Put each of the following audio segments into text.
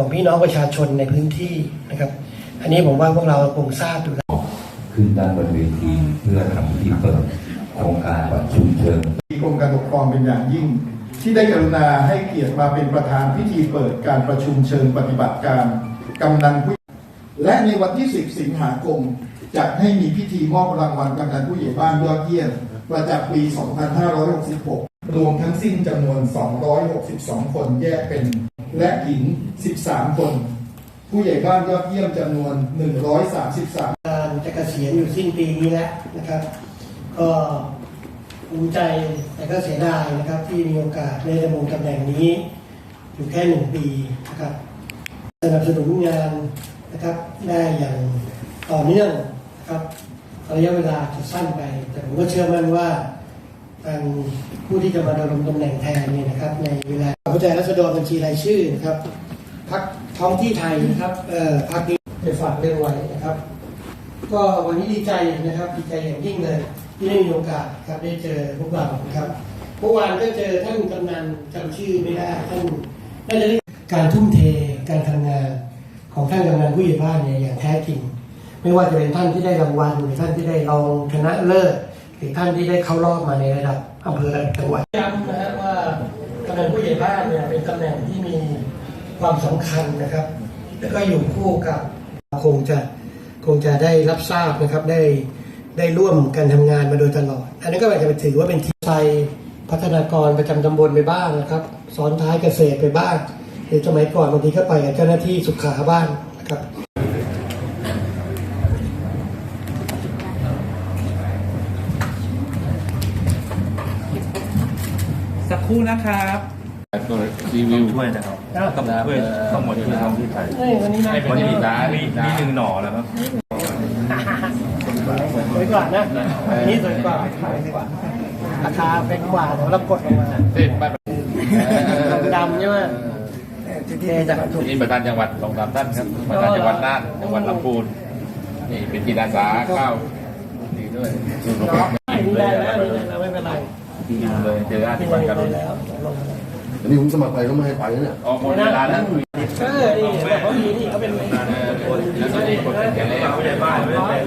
ของพี่น้องประชาชนในพื้นที่นะครับ อันนี้ผมว่าพวกเราคงทราบอยู่แล้วขึ้นด้านบนเวทีเพื่อทำพิธีเปิดโครงการประชุมเชิงที่กรมการปกครองเป็นอย่างยิ่ง ที่ได้กรุณาให้เกียรติมาเป็นประธานพิธีเปิดการประชุมเชิงปฏิบัติการกำนันผู้และในวันที่ 10 สิงหาคมจะให้มีพิธีมอบรางวัลกำนันผู้ใหญ่บ้านยอดเยี่ยม ประจำปี 2566 รวมทั้งสิ้นจำนวน 262 คนแยกเป็น และหญิง 13 คน ผู้ใหญ่บ้านยอดเยี่ยมจำนวน 133การจะเกษียณอยู่สิ้นปีนี้แล้วนะครับ ก็ภูมิใจแต่ก็เสียดายนะครับที่มีโอกาสได้ดำรงตำแหน่งนี้ อยู่แค่หนึ่งปีนะครับสนับสนุนงานนะครับได้อย่างต่อเนื่องนะครับ ระยะเวลาจะสั้นไป แต่ผมก็เชื่อมั่นว่าทางผู้ที่จะมาดำรงตำแหน่งแทนเนี่ยนะครับ ในเวลาผู้แทนรัษฎรบัญชีรายชื่อนะครับพักท้องที่ไทยนะครับเอ่อพักนี้จะฝากเรื่องไว้นะครับ ก็วันนี้ดีใจนะครับดีใจอย่างยิ่งเลยที่ได้มีโอกาสครับได้เจอพวกเรานะครับเมื่อวานก็เจอท่านกำนันจำชื่อไม่ได้ท่านน่าจะได้การทุ่มเทการทำงานของท่านกำนันผู้ใหญ่บ้านเนี่ยอย่างแท้จริง ไม่ว่าจะเป็นท่านที่ได้รางวัลหรือท่านที่ได้รองชนะเลิศหรือท่านที่ได้เข้ารอบมาในระดับอำเภอระดับจังหวัดย้ำนะฮะว่ากำนันผู้ใหญ่บ้านเนี่ยเป็นตำแหน่งที่มีความสำคัญนะครับ แล้วก็อยู่คู่กับคงจะคงจะได้รับทราบนะครับได้ได้ร่วมกันทำงานมาโดยตลอด อันนั้นก็อาจจะถือว่าเป็นทีมไทยพัฒนากรประจำตำบลไปบ้างนะครับสอนท้ายเกษตรไปบ้างหรือสมัยก่อนบางทีก็ไปกับเจ้าหน้าที่สุขาบ้างนะครับ สักครู่นะครับก็รีวิวถ้วยนะครับกับถ้วยทั้งหมดที่ทำที่ไทยเฮ้ยวันนี้น่าวันนี้มีน้ามีมีหนึ่งหน่อแล้วครับสวยกว่านะอันนี้สวยกว่าราคาเป็นกว่าแต่ว่าเรากดลงมาเส้นบ้านดำใช่ไหมเทจากถูกนี่ประธานจังหวัดสองสามท่านครับประธานจังหวัดน่านจังหวัดลำพูนนี่เป็นจิตอาสาข้าวดีด้วยาทิตย์วันกันลเลยงแล้วลงแล้วอันนี้ผมสมัครไปก็ไม่ให้ไปนะเนี่ยออกหมดเวลาแล้วเออนี่เขามีนี่เขาเป็นแล้วตอนนี้คนเป็นแก่แล้วผู้ใหญ่บ้าน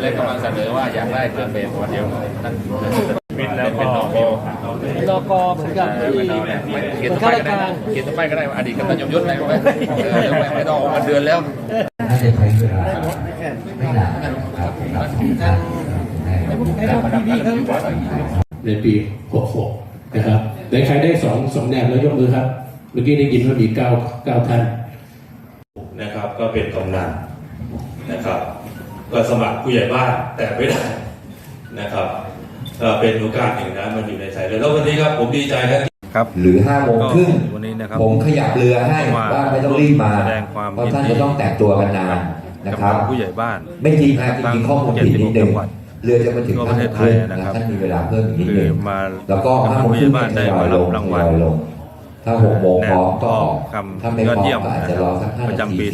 เลยกำลังเสนอว่าอยากได้เกินเบสวันเดียวนั่นบินแล้วเป็นนอกโรอกอเหมือนกับที่เขียนป้ายก็ได้เขียนป้ายก็ได้อดีตกำนันยมยศอะไรก็ได้ไม่ต้องมาเดือนแล้วน่าจะใช้เวลาไม่นานครับครับให้พวกพี่ๆเขาในปี66 นะครับในใครได้สองสองแนวแล้วยกมือครับ เมื่อกี้ได้ยินว่ามีเก้าเก้าท่านนะครับ ก็เป็นกำนันนะครับ ก็สมัครผู้ใหญ่บ้านแต่ไม่ได้นะครับก็เป็นโอกาสหนึ่งนะมันอยู่ในใจเลยแล้ววันนี้ครับผมดีใจครับครับหรือห้าโมงครึ่งวันนี้นะครับผมขยับเรือให้มาว่าไม่ต้องรีบมาแสดงความเพราะท่านยินดีจะต้องแต่งตัวกันนานนะครับกับผู้ใหญ่บ้าน ไม่จริงนะจริงๆข้อมูลผิดนิดนึงจังหวัด เรือจะมาถึงทั่วประเทศไทยนะครับท่านมีเวลาเพิ่มอีกนิดคือนึงมาแล้วก็กับห้าโมงผู้คใหรึ่ญ่งบ้านได้ทยมาอยลรับงรางทวัยลอยลงถ้าหกโมงพร้อมก็ออกคำถ้าไม่ยอดพร้อเยี่ยมมก็อาจจะรอสักห้าประนาทีจำปี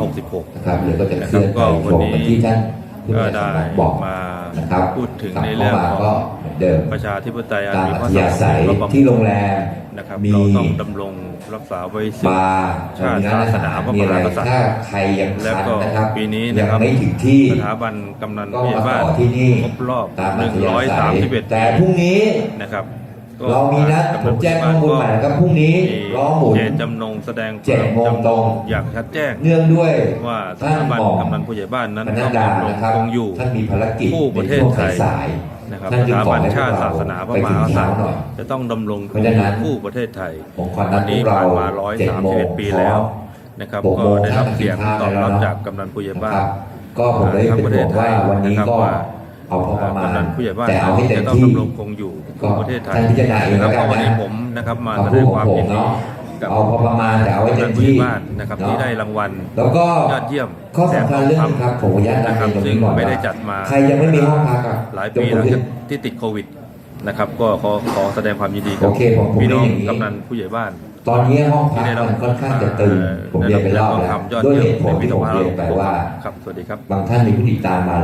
2566 นะครับเรือก็จะเคลื่อนนะคไปรับก็ตรงวันนี้เหมือนที่ท่านผู้ก็ใหญ่ได้สำนักบอกมา นะครับพูดถึงกลับในเรื่องข้ามาของก็เหมือนเดิมประชาธิปไตยอันตามมีอัพระธยาศัยและประที่โรงแรมนะครับมีเราต้องดำรงรักษาไว้ซึ่งบาร์ชาติมีร้านอาศาสหารนาพระมีมอะไรหากษัตริถ้าย์ใครยังแล้วคันก็นะครับปีนี้ยันะครับไม่ถึงที่สถาบันกำนันก็ผู้ใหญ่มาบ้านต่อที่นี่ครบรอบตามอัธยาศัย131แต่พรุ่งนี้นะครับก็ เรามีนัดผมแจ้งข้อมูลใหม่นะครับพรุ่งนี้ล้อหมุนเจตจำนงแสดงเจ็ดโมงตรงอย่างชัดแจ้ง เนื่องด้วยว่าสท่านถาบันหมอกำนันผู้ใหญ่บ้านนั้นพนัต้กองดาดำรงนะครับคงอยู่ท่านมีภารกิจคู่ประเทศไทยในช่วงสายนะครับท่านสจึงถาขอบันให้พวชากติเราศาสนาพไประมถึหางกษัเช้าตริย์หน่อยจะต้องดำรงเพราะฉะนั้นคู่ประเทศไทยผมขอนัวัดนพนี้วกเราผ่านมาเจ็ดโมง131ปีแล้วนะครับหกก็โมงได้รับห้าสิบเสียงห้าตอบรับแล้วจากกำนันผู้ใหญ่บ้าคนรับก็ผมเลยทั้งเป็ปนระเทห่ศวงไทว่ายวันนี้นะครับก็ว่า เอาพอประมาณกำนันผู้ใหญ่บ้านแต่เอาให้เต็มจะต้องที่ดำรงคงอยู่ก็คู่ประเทศไทยท่านพิจารณาเองนะคแล้รับวเพกันราะวันนี้นะผมนะครับมาคำแสพูดดงของความผมยินดีเนาะกับเอาพอประมาณแต่เอาไว้กำเต็นันมผู้ใหที่ญ่บ้านนะครับเนาะที่ได้รางวัลแล้วก็ยอดเยี่ยมข้อสำคัญเรื่องนึงครับผมขออนุญาตนะนำครัเรีบยนตรงซึ่งนี้ก่อนไม่ได้ว่าจัดมาใครยังไม่มีห้องพักอะหลายปียกแล้วมือขึ้นที่ติดโควิดนะครับ ก็ขอขอแสดงความยินดีกัโอเคผมผมพี่น้องเรียนอย่างนี้กำนันผู้ใหญ่บ้าน ตอนนี้ห้องพัที่กได้รับมันค่อนข้างจะตึงผมเรียนไปรอบแล้วคำยอดด้วยเยี่ยเหมตุผลในปีที่ผมเรียนไปว่าครับสวัสดีครับบางท่านมีผู้ติดตามมา